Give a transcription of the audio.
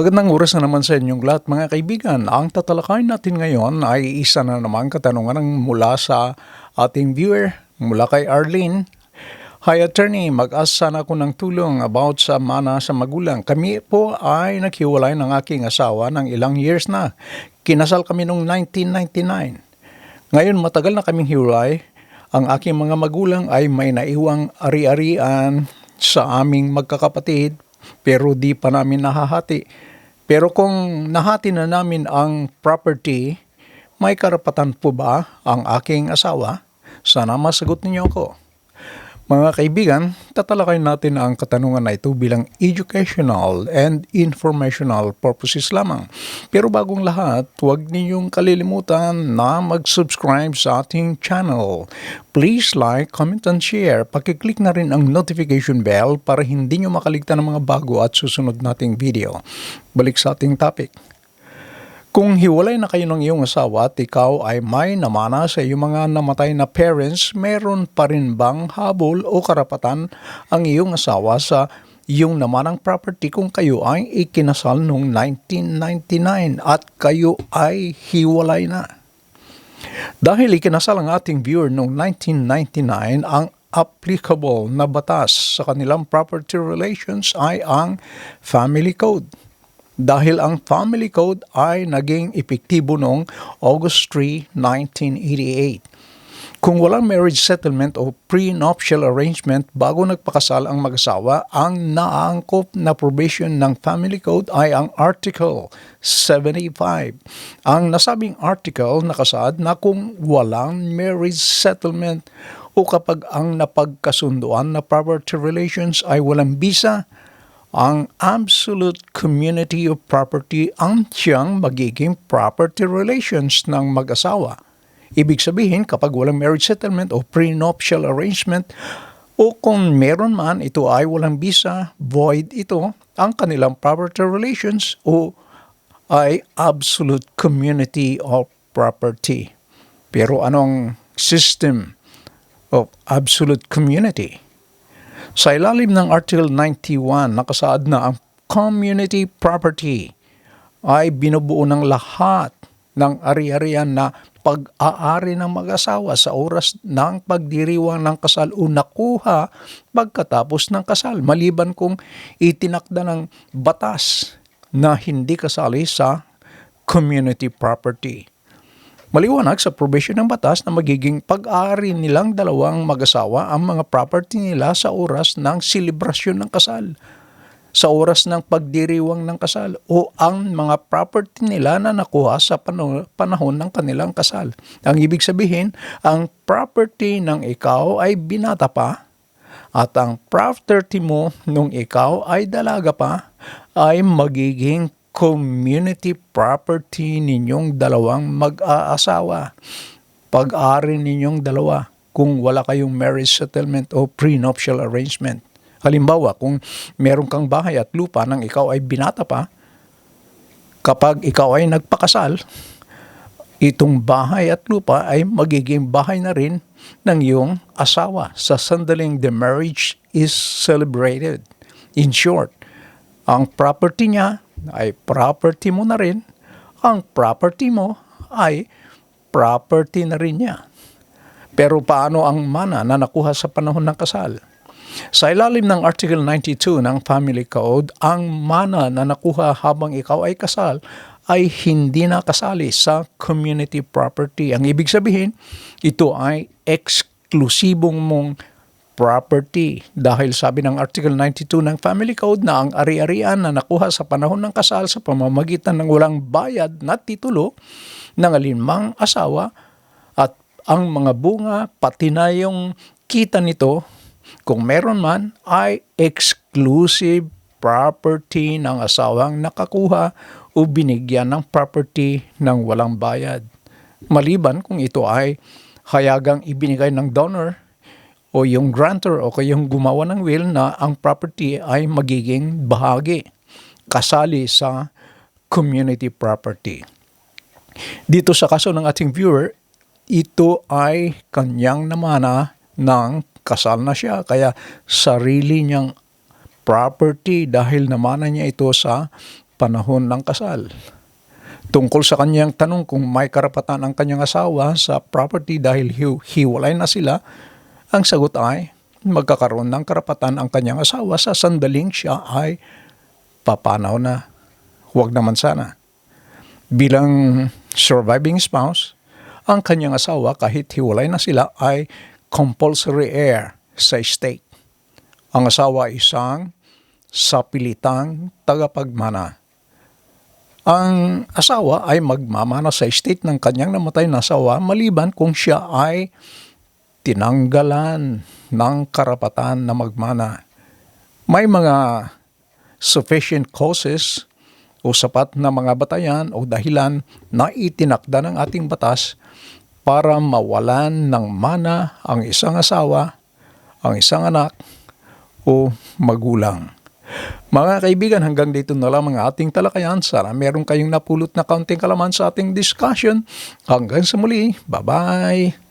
Magandang oras na naman sa inyong lahat mga kaibigan. Ang tatalakayin natin ngayon ay isa na naman katanungan ng mula sa ating viewer, mula kay Arlene. Hi attorney, mag-asa na ako ng tulong about sa mana sa magulang. Kami po ay naghiwalay ng aking asawa ng ilang years na. Kinasal kami noong 1999. Ngayon matagal na kaming hiwalay. Ang aking mga magulang ay may naiwang ari-arian sa aming magkakapatid pero di pa namin nahahati. Pero kung nahati na namin ang property, may karapatan po ba ang aking asawa? Sana masagot ninyo ako. Mga kaibigan, tatalakayin natin ang katanungan na ito bilang educational and informational purposes lamang. Pero bagong lahat, huwag ninyong kalilimutan na mag-subscribe sa ating channel. Please like, comment, and share. Pakiclick na rin ang notification bell para hindi nyo makaligtan ng mga bago at susunod nating video. Balik sa ating topic. Kung hiwalay na kayo ng iyong asawa at ikaw ay may namana sa iyong mga namatay na parents, meron pa rin bang habol o karapatan ang iyong asawa sa iyong namanang property kung kayo ay ikinasal noong 1999 at kayo ay hiwalay na? Dahil ikinasal ang ating viewer noong 1999, ang applicable na batas sa kanilang property relations ay ang Family Code dahil ang Family Code ay naging epektibo noong August 3, 1988. Kung walang marriage settlement o prenuptial arrangement bago nagpakasal ang mag-asawa, ang naangkop na provision ng Family Code ay ang Article 75. Ang nasabing article nakasaad na kung walang marriage settlement o kapag ang napagkasunduan na property relations ay walang bisa, ang absolute community of property ang siyang magiging property relations ng mag-asawa. Ibig sabihin, kapag walang marriage settlement o prenuptial arrangement, o kung meron man, ito ay walang visa, void ito, ang kanilang property relations o ay absolute community of property. Pero anong system of absolute community? Sa ilalim ng Article 91, nakasaad na ang community property ay binubuo ng lahat ng ari-arian na pag-aari ng mag-asawa sa oras ng pagdiriwang ng kasal o nakuha pagkatapos ng kasal maliban kung itinakda ng batas na hindi kasali sa community property. Maliwanag sa provision ng batas na magiging pag-aari nilang dalawang mag-asawa ang mga property nila sa oras ng selebrasyon ng kasal, sa oras ng pagdiriwang ng kasal, o ang mga property nila na nakuha sa panahon ng kanilang kasal. Ang ibig sabihin, ang property ng ikaw ay binata pa, at ang property mo nung ikaw ay dalaga pa, ay magiging community property ninyong dalawang mag-aasawa. Pag-ari ninyong dalawa kung wala kayong marriage settlement o prenuptial arrangement. Halimbawa, kung meron kang bahay at lupa nang ikaw ay binata pa, kapag ikaw ay nagpakasal, itong bahay at lupa ay magiging bahay na rin ng iyong asawa sa sandaling the marriage is celebrated. In short, ang property niya ay property mo na rin, ang property mo ay property na rin niya. Pero paano ang mana na nakuha sa panahon ng kasal? Sa ilalim ng Article 92 ng Family Code, ang mana na nakuha habang ikaw ay kasal ay hindi nakasali sa community property. Ang ibig sabihin, ito ay eksklusibong mong property dahil sabi ng Article 92 ng Family Code na ang ari-arian na nakuha sa panahon ng kasal sa pamamagitan ng walang bayad na titulo ng alinmang asawa at ang mga bunga pati na yung kita nito kung meron man ay exclusive property ng asawang nakakuha o binigyan ng property ng walang bayad. Maliban kung ito ay hayagang ibinigay ng donor o yung grantor o kayong gumawa ng will na ang property ay magiging bahagi kasali sa community property. Dito sa kaso ng ating viewer, ito ay kanyang namana ng kasal na siya. Kaya sarili niyang property dahil namana niya ito sa panahon ng kasal. Tungkol sa kanyang tanong kung may karapatan ang kanyang asawa sa property dahil hi- hiwalay na sila, ang sagot ay magkakaroon ng karapatan ang kanyang asawa sa sandaling siya ay papanaw na. Huwag naman sana. Bilang surviving spouse, ang kanyang asawa kahit hiwalay na sila ay compulsory heir sa estate. Ang asawa ay isang sapilitang tagapagmana. Ang asawa ay magmamana sa estate ng kanyang namatay na asawa maliban kung siya ay tinanggalan ng karapatan na magmana. May mga sufficient causes o sapat na mga batayan o dahilan na itinakda ng ating batas para mawalan ng mana ang isang asawa, ang isang anak o magulang. Mga kaibigan, hanggang dito na lang ang ating talakayan. Sana meron kayong napulot na kaunting kalaman sa ating discussion. Hanggang sa muli. Bye-bye!